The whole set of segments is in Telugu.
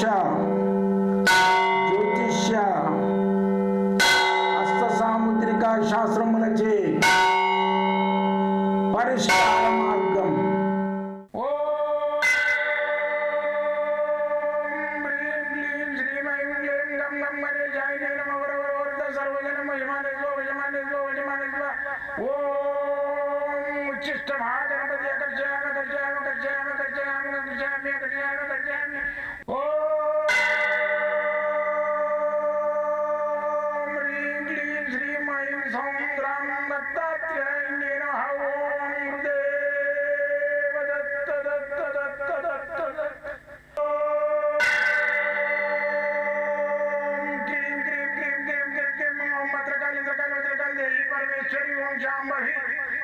शिक्षा ज्योतिष हस्तसामुद्रिका शास्त्रम रचे परिष्कार मार्गम ओम उच्चिष्ट महागणपति कर्जयाम कर्जयाम कर्जयाम कर्जयाम कर्जयाम कर्जयाम कर्जयाम ओम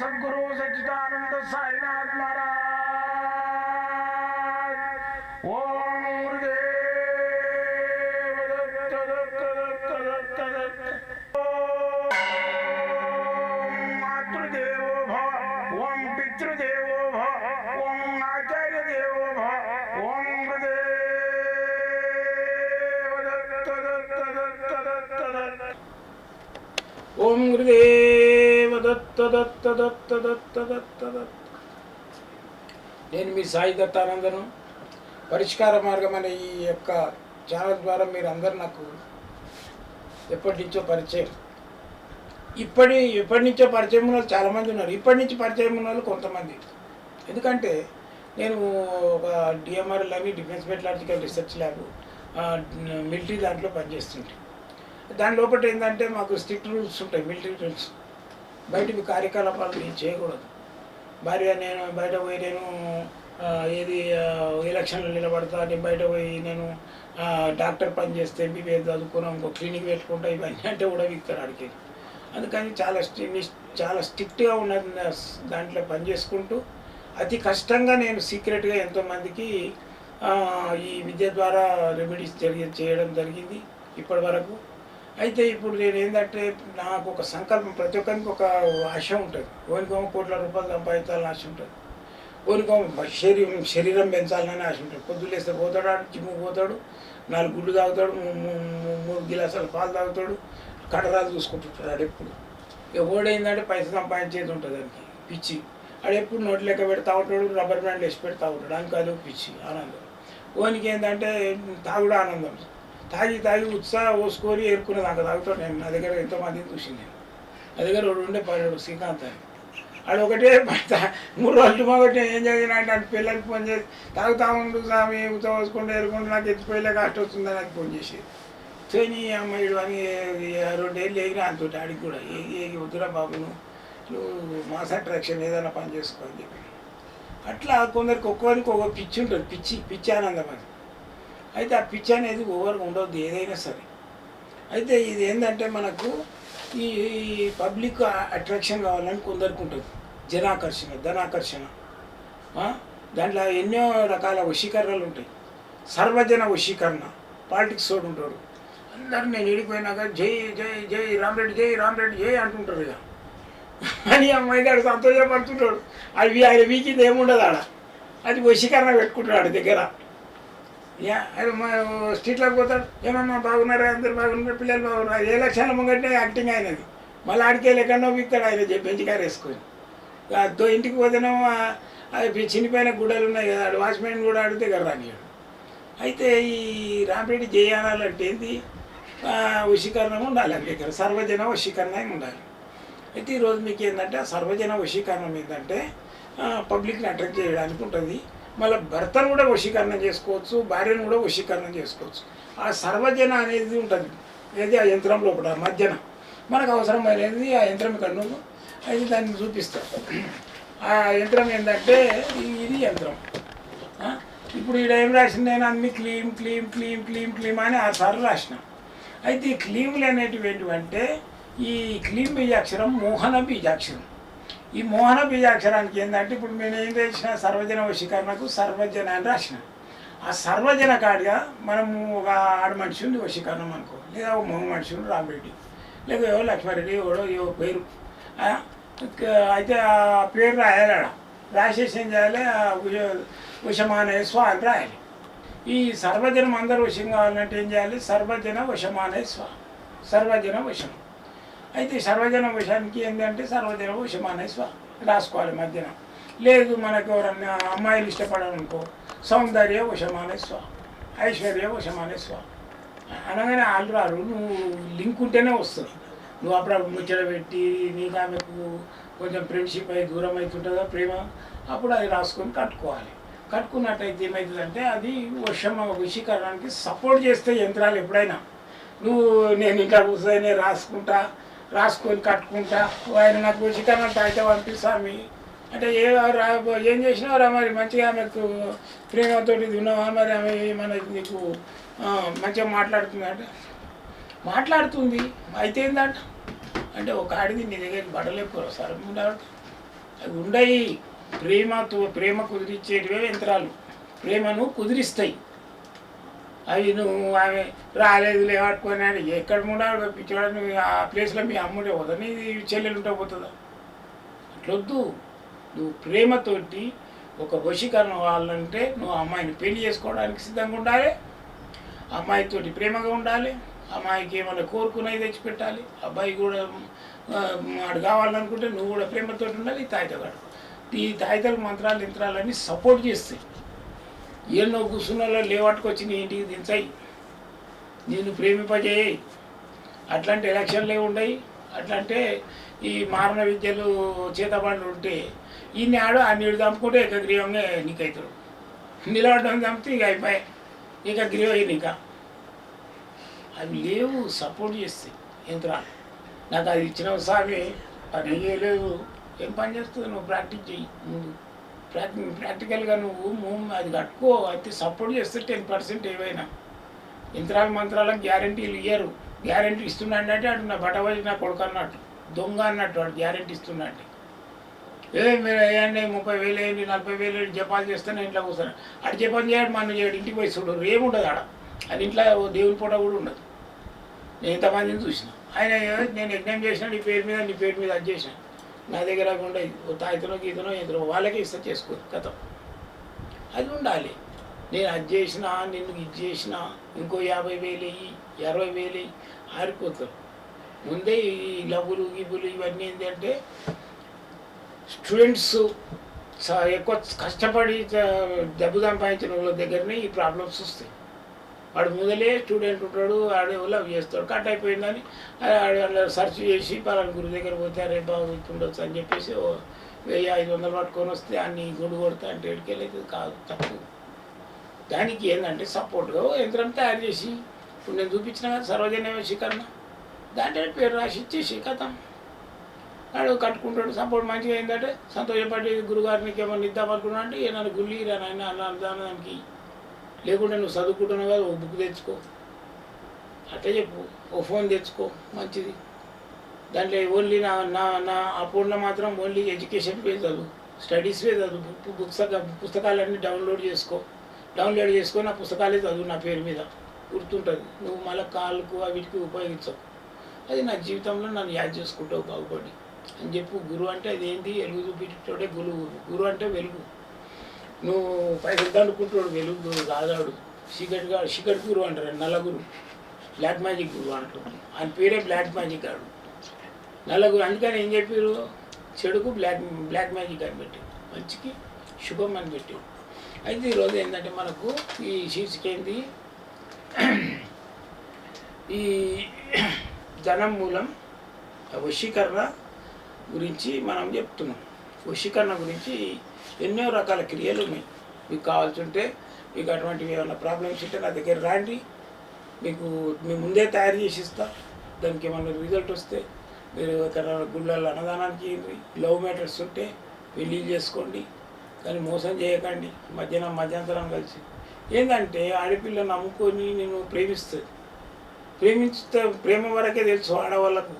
సద్గురు సచ్చిదానంద సాయినాథ్ గురుదేవ దత్త దత్త దత్త దత్త దత్త దత్త. నేను మీ సాయి దత్తానందను. పరిష్కార మార్గం అనే ఈ యొక్క ఛానల్ ద్వారా మీరు అందరు నాకు ఎప్పటి నుంచో పరిచయం. ఇప్పటి ఎప్పటి నుంచో పరిచయం ఉన్న వాళ్ళు చాలామంది ఉన్నారు. ఇప్పటి నుంచి పరిచయం ఉన్న వాళ్ళు కొంతమంది. ఎందుకంటే నేను ఒక DMR lab defence metallurgical research lab military దాంట్లో పనిచేస్తుంటాను దాని లోపల ఏంటంటే మాకు స్ట్రిక్ట్ రూల్స్ ఉంటాయి మిలిటరీ రూల్స్. బయట కార్యకలాపాలు నేను చేయకూడదు. భార్య నేను బయట పోయి నేను ఏది ఎలక్షన్లు ఎలక్షన్లో నిలబడతా నేను బయట పోయి నేను డాక్టర్ పని చేస్తే ఎంబీబీఎస్ చదువుకున్నాం ఇంకో క్లినిక్ పెట్టుకుంటా ఇవన్నీ అంటే కూడా విక్తారు అడిగి అందుకని చాలా చాలా స్ట్రిక్ట్గా ఉన్నది దాంట్లో పని చేసుకుంటూ అతి కష్టంగా నేను సీక్రెట్గా ఎంతోమందికి ఈ విద్య ద్వారా రెమెడీస్ జరిగి చేయడం జరిగింది ఇప్పటి వరకు. అయితే ఇప్పుడు నేను ఏంటంటే నాకు ఒక సంకల్పం ప్రతి ఒక్కరికి ఒక ఆశ ఉంటుంది. ఓనికోమో కోట్ల రూపాయలు సంపాదించాలని ఆశ ఉంటుంది. ఓనికోమో శరీరం శరీరం పెంచాలని ఆశ ఉంటుంది. పొద్దులేస్తే పోతాడు ఆడు జిమ్ము పోతాడు నాలుగు గుళ్ళు తాగుతాడు మూడు గిలాసాలు పాలు తాగుతాడు కడరాలు చూసుకుంటుంటాడు ఆడు ఎప్పుడు. ఇక ఓడైందంటే పైసలు సంపాదించేది ఉంటుంది దానికి పిచ్చి. ఆడు ఎప్పుడు నోటి లెక్క పెడతా ఉంటాడు రబ్బర్ బ్యాండ్ వేసి పెడతా ఉంటాడు. దానికి అది పిచ్చి ఆనందం. ఓనికి ఏంటంటే తాగుడు ఆనందం. తాగి తాగి ఉత్సాహం పోసుకొని ఏరుకునే దాకా తాగుతాడు నేను. నా దగ్గర ఎంతోమందిని చూసింది నేను. నా దగ్గర రెండు ఉండే పర్యాడు శ్రీకాంత్ అని. ఆడు ఒకటే మూడు రోజులు మొదటి ఏం చదివినా అంటే ఆడు పిల్లలకి ఫోన్ చేసి తాగుతా ఉండు స్వామి ఉత్సవ పోసుకుంటూ నాకు ఎత్తిపోయేలా కష్టం వస్తుందని నాకు ఫోన్ చేసి. సోని అమ్మాయిడు అని రెండేళ్ళు ఎగిరా అంతో ఆడికి కూడా ఏగి ఏగి వద్దురా బాబును నువ్వు నువ్వు మాస్ అట్రాక్షన్ ఏదైనా పని చేసుకో అని చెప్పి. అట్లా కొందరికి ఒక్కొక్కరికి ఒక్కొక్క పిచ్చి ఉంటుంది. పిచ్చి పిచ్చి ఆనందం అది. అయితే ఆ పిచ్చి అనేది ఓవర్గా ఉండవద్దు ఏదైనా సరే. అయితే ఇది ఏంటంటే మనకు ఈ పబ్లిక్ అట్రాక్షన్ కావాలని కొందరికి ఉంటుంది. జనాకర్షణ ధనాకర్షణ. దాంట్లో ఎన్నో రకాల వశీకరణలు ఉంటాయి. సర్వజన వశీకరణ పాలిటిక్స్ తోడు ఉంటాడు అందరు నేను ఇడిపోయినాక జై జై జై రామరెడ్డి జై రామరెడ్డి జై అంటుంటారు ఇక. అని అమ్మాయి గారు సంతోషపడుతుంటాడు అవి ఆయన వీకింది ఏముండదు ఆడ. అది వశీకరణ పెట్టుకుంటాడు దగ్గర. స్ట్రీట్లోకి పోతాడు ఏమమ్మా బాగున్నారా? అందరు బాగున్నారు? పిల్లలు బాగున్నారు? ఏ లక్షల ముంగట్నే యాక్టింగ్ అయినది మళ్ళీ ఆడికే ఎక్కడో వీక్తాడు ఆయన చెప్పి బెంచ్ వేసుకొని. దో ఇంటికి పోతేనేమో అవి చినిపోయిన గుడ్డలు ఉన్నాయి కదా ఆడు వాచ్మెన్ కూడా ఆడితే కదా రానియాడు అయితే ఈ రాంపేట చేయాలంటే ఏంటి వశీకరణం ఉండాలి అంతే దగ్గర సర్వజన వశీకరణ ఉండాలి? అయితే ఈరోజు మీకు ఏంటంటే సర్వజన వశీకరణం ఏంటంటే పబ్లిక్ని అట్రాక్ట్ చేయడానికి ఉంటుంది. మళ్ళీ భర్తను కూడా వశీకరణ చేసుకోవచ్చు భార్యను కూడా వశీకరణ చేసుకోవచ్చు. ఆ సర్వజన అనేది ఉంటుంది. ఏది? ఆ యంత్రం లోపల మధ్యన. మనకు అవసరమైనది ఆ యంత్రం ఇక్కడ నువ్వు అది దాన్ని చూపిస్తాం ఆ యంత్రం ఏంటంటే ఇది- యంత్రం. ఇప్పుడు ఈడ ఏం రాసింది? నేను అన్ని క్లీమ్ క్లీమ్ క్లీమ్ క్లీమ్ క్లీమ్ అని ఆ సార్లు రాసిన. అయితే ఈ క్లీములు అనేటివి ఏంటివంటే ఈ క్లీమ్ బీజాక్షరం మోహన బీజాక్షరం. ఈ మోహన బీజాక్షరానికి ఏంటంటే ఇప్పుడు నేను ఏం చేసిన? సర్వజన వశీకరణకు సర్వజన అని రాసిన. ఆ సర్వజన కాడిగా మనము ఒక ఆడ మనిషి ఉంది వశీకరణం అనుకో. లేదా ఒక మొహ మనిషి ఉంది రామరెడ్డి లేదా ఎవరో లక్ష్మారెడ్డి ఎవడో ఏవో పేరు. అయితే ఆ పేరు రాయాలి ఆడ. రాసేసి ఏం చేయాలి? ఆ ఉష- ఉషమానే స్వ అని రాయాలి. ఈ సర్వజనం అందరూ వశం కావాలంటే ఏం చేయాలి? సర్వజన వశమానే స్వ సర్వజన వశం అయితే సర్వజన విషయానికి ఏంటంటే సర్వజన విషయం స్వ రాసుకోవాలి మధ్యన. లేదు మనకు ఎవరన్నా అమ్మాయిలు ఇష్టపడాలనుకో సౌందర్య వశమానే స్వ ఐశ్వర్య వశమానే స్వ అనగానే వాళ్ళు రారు నువ్వు లింక్ ఉంటేనే వస్తుంది. నువ్వు అప్పుడప్పుడు ముచ్చట పెట్టి నీకు ఆమెకు కొంచెం ఫ్రెండ్షిప్ అయి దూరం అవుతుంటుందో ప్రేమ? అప్పుడు అది రాసుకొని కట్టుకోవాలి. కట్టుకున్నట్టయితే ఏమవుతుందంటే అది వర్షం వశీకరణానికి సపోర్ట్ చేస్తే యంత్రాలు ఎప్పుడైనా. నువ్వు నేను ఇంకా కూర్చొని రాసుకుంటా రాసుకొని కట్టుకుంటా ఆయన నాకు వశీకరణ అయితే పంపిస్తామి అంటే ఏ రా ఏం చేసినావురా మరి? మంచిగా ఆమెకు ప్రేమతో ఉన్నావా మరి? ఆమె మన నీకు మంచిగా మాట్లాడుతుందంట మాట్లాడుతుంది. అయితే ఏందంట? అంటే ఒక ఆడిది నీ దగ్గర బడలేకపోరు సార్. ఉండాలి. అవి ఉండయి. ప్రేమతో ప్రేమ కుదిరించేటివే యంత్రాలు. ప్రేమను కుదిరిస్తాయి. అవి నువ్వు ఆమె రాలేదు లేవట్టుకొని అని ఎక్కడ ఉండాలి పిచ్చోడ నువ్వు ఆ ప్లేస్లో మీ అమ్ముడే పోతా నీ చెల్లెలు ఉంటే పోతుందా? అట్లొద్దు. నువ్వు ప్రేమతోటి ఒక వశీకరణ వాళ్ళంటే నువ్వు అమ్మాయిని పెళ్ళి చేసుకోవడానికి సిద్ధంగా ఉండాలి. అమ్మాయితోటి ప్రేమగా ఉండాలి. అమ్మాయికి ఏమైనా కోరుకునేది తెచ్చిపెట్టాలి. అబ్బాయి కూడా వాడు కావాలనుకుంటే నువ్వు కూడా ప్రేమతోటి ఉండాలి ఈ తాయితగాడు. ఈ తాయితల మంత్రాలు యంత్రాలన్నీ సపోర్ట్ చేస్తాయి. ఎన్నో కూర్చున్నలో లేవట్టుకొచ్చి నీ ఇంటికి దించాయి నేను ప్రేమింపజేయి. అట్లాంటి ఎలక్షన్లే ఉండయి. అట్లంటే ఈ మారణ విద్యలు చేతబడులు ఉంటే ఈయన ఆడు ఆ నీడు చంపుకుంటే ఏకగ్రీవంగా నీకైతాడు. నిలబడడం చంపితే ఇక అయిపోయాయి ఏకగ్రీవ ఇంకా. అవి లేవు సపోర్ట్ చేస్తాయి యంత్రాలు. నాకు అది ఇచ్చిన స్వామి అది లేవు ఏం పని చేస్తుంది? నువ్వు ప్రాక్టీస్ చెయ్యి ముందు. ప్రాక్టి ప్రాక్టికల్గా నువ్వు మూవ్ అది కట్టుకో అయితే సపోర్ట్ చేస్తే టెన్ పర్సెంట్ ఏవైనా. యంత్రాల మంత్రాలకు గ్యారంటీలు ఇయ్యరు. గ్యారంటీ ఇస్తున్నాడంటే అటు నా బటవజి నా కొడుకు అన్నట్టు. దొంగ అన్నట్టు వాడు గ్యారంటీ ఇస్తున్నాడు ఏ మీరు వేయండి ముప్పై వేలు వేయండి నలభై వేలు వేయండి జపాలు చేస్తే నేను ఇంట్లో కూర్చొని. అటు జపాలు చేయడు మనం చేయడు ఇంటికి పోయి చూడు ఏముండదు ఆడ. అది ఇంట్లో దేవుని పూట కూడా ఉండదు. నేను ఎంతమందిని చూసిన. ఆయన నేను యజ్ఞం చేసిన నీ పేరు మీద నీ పేరు మీద అది చేశాను నా దగ్గర కూడా ఓ తాయితనో గీతనో ఇతనో వాళ్ళకే ఇస్తా చేసుకో కథ. అది ఉండాలి. నేను అది చేసిన నిన్ను ఇది చేసిన ఇంకో యాభై వేలు వెయ్యి అరవై వేలు వెయ్యి ఆరిపోతారు. ముందే ఈ లవ్వులు గిబ్బులు ఇవన్నీ ఏంటంటే స్టూడెంట్స్ ఎక్కువ కష్టపడి దెబ్బ డబ్బు సంపాదించిన వాళ్ళ దగ్గరనే ఈ ప్రాబ్లమ్స్ వస్తాయి. వాడు మొదలే స్టూడెంట్ ఉంటాడు ఆడే లవ్ చేస్తాడు కట్ అయిపోయిందని ఆడ సెర్చ్ చేసి పలానా గురి దగ్గర పోతే రేపు బాబు ఉండొచ్చు అని చెప్పేసి ఓ వెయ్యి ఐదు వందలు పట్టుకొని వస్తే అన్ని గుడి కొడతా అంటే ఎడికెళ్ళైతే కాదు తప్పు. దానికి ఏంటంటే సపోర్ట్గా యంత్రం తయారు చేసి ఇప్పుడు నేను చూపించిన కదా సర్వజన శిఖరణ దాంట్లో పేరు రాసి ఇచ్చేసి కథం. వాడు కట్టుకుంటాడు సపోర్ట్ మంచిగా ఏంటంటే సంతోషపడి గురుగారికి ఏమన్నా ఇద్దామనుకున్నా అంటే ఏ గుళ్ళి రా నాయన దానికి లేకుంటే నువ్వు చదువుకుంటున్నావు కదా ఓ బుక్ తెచ్చుకో. అట్లా చెప్పు. ఓ ఫోన్ తెచ్చుకో మంచిది. దాంట్లో ఓన్లీ నా నా నా అప్పుడులో మాత్రం ఓన్లీ ఎడ్యుకేషన్ పే చదువు. స్టడీస్ పే చదువు. బుక్ పుస్తక పుస్తకాలన్నీ డౌన్లోడ్ చేసుకో. డౌన్లోడ్ చేసుకో నా పుస్తకాలే చదువు నా పేరు మీద. గుర్తుంటుంది. నువ్వు మళ్ళీ కాళ్ళకు వీటికి ఉపయోగించవు. అది నా జీవితంలో నన్ను యాద్ చేసుకుంటావు బాగుపడి అని చెప్పు. గురువు అంటే అది ఏంటి వెలుగు చూపించేటోడే గురువు. గురువు అంటే వెలుగు. నువ్వు పైసలు దండుకుంటాడు వెలుగు గురువు కాదాడు చీకటిగా చీకటి గురు అంటారు నల్ల బ్లాక్ మ్యాజిక్ గురు అంటారు. ఆయన పేరే బ్లాక్ మ్యాజిక్ ఆడు నల్ల అందుకని ఏం చెప్పారు? చెడుకు బ్లాక్ బ్లాక్ మ్యాజిక్ అని పెట్టారు. మంచికి శుభం అని పెట్టారు. అయితే ఈరోజు ఏంటంటే మనకు ఈ శీర్షిక ఏంది ఈ ధనం మూలం వశీకరణ గురించి మనం చెప్తున్నాం. వశీకరణ గురించి ఎన్నో రకాల క్రియలు ఉన్నాయి మీకు కావాల్సి ఉంటే మీకు అటువంటివి ఏమైనా ప్రాబ్లమ్స్ ఉంటే నా దగ్గర రాండి. మీకు మీ ముందే తయారు చేసి ఇస్తా. దానికి ఏమైనా రిజల్ట్ వస్తే మీరు ఎక్కడ గుళ్ళల్లో అన్నదానానికి ఇవ్వండి. లవ్ మ్యాటర్స్ ఉంటే పెళ్ళి చేసుకోండి. కానీ మోసం చేయకండి. మధ్యాహ్నం మధ్యంతరం కలిసి. ఏంటంటే ఆడపిల్లను నమ్ముకొని నేను ప్రేమిస్తుంది ప్రేమించుతా ప్రేమ వరకే తెలుసు ఆడవాళ్ళకు.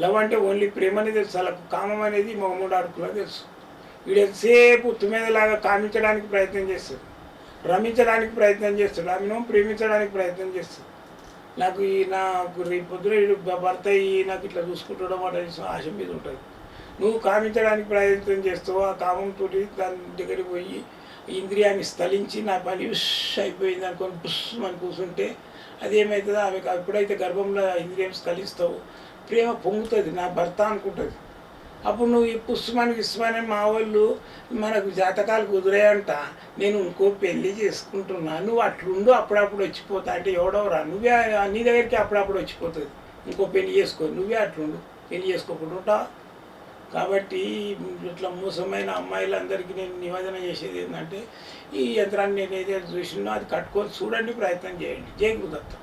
లవ్ అంటే ఓన్లీ ప్రేమనే తెలుసు. వాళ్ళకు కామం అనేది మొహమ్మడు అడుకులో తెలుసు. వీడు ఎంతసేపు తుమ్మెదలాగా కామించడానికి ప్రయత్నం చేస్తాడు. రమించడానికి ప్రయత్నం చేస్తాడు. ఆమెను ప్రేమించడానికి ప్రయత్నం చేస్తాడు. నాకు ఈ నాకు రేపు పొద్దున భర్త ఈ నాకు ఇట్లా చూసుకుంటాడో వాటి ఆశ మీద ఉంటుంది. నువ్వు కామించడానికి ప్రయత్నం చేస్తావు ఆ కామంతో దాని దగ్గరికి పోయి ఇంద్రియాన్ని స్థలించి నా పని ఉష్ అయిపోయింది అనుకొని పుష్ అని కూర్చుంటే అదేమవుతుందో ఆమెకు ఎప్పుడైతే గర్భంలో ఇంద్రియం స్థలిస్తావు ప్రేమ పొంగుతుంది. నా భర్త అనుకుంటుంది. అప్పుడు నువ్వు ఈ పుష్పమని విశ్వమని మా వాళ్ళు మనకు జాతకాలు కుదిరాయంట నేను ఇంకో పెళ్ళి చేసుకుంటున్నా. నువ్వు అట్లుండు అప్పుడప్పుడు వచ్చిపోతా అంటే ఎవడవరా? నువ్వే నీ దగ్గరికి అప్పుడప్పుడు వచ్చిపోతుంది. ఇంకో పెళ్ళి చేసుకో. నువ్వే అట్లుండు పెళ్ళి చేసుకోకుండా ఉంటావా? కాబట్టి ఇట్లా మోసమైన అమ్మాయిలందరికీ నేను నివేదన చేసేది ఏంటంటే ఈ యంత్రాన్ని నేను ఏదైతే చూసినో అది కట్టుకొని చూడండి ప్రయత్నం చేయండి. జై గురుదత్త.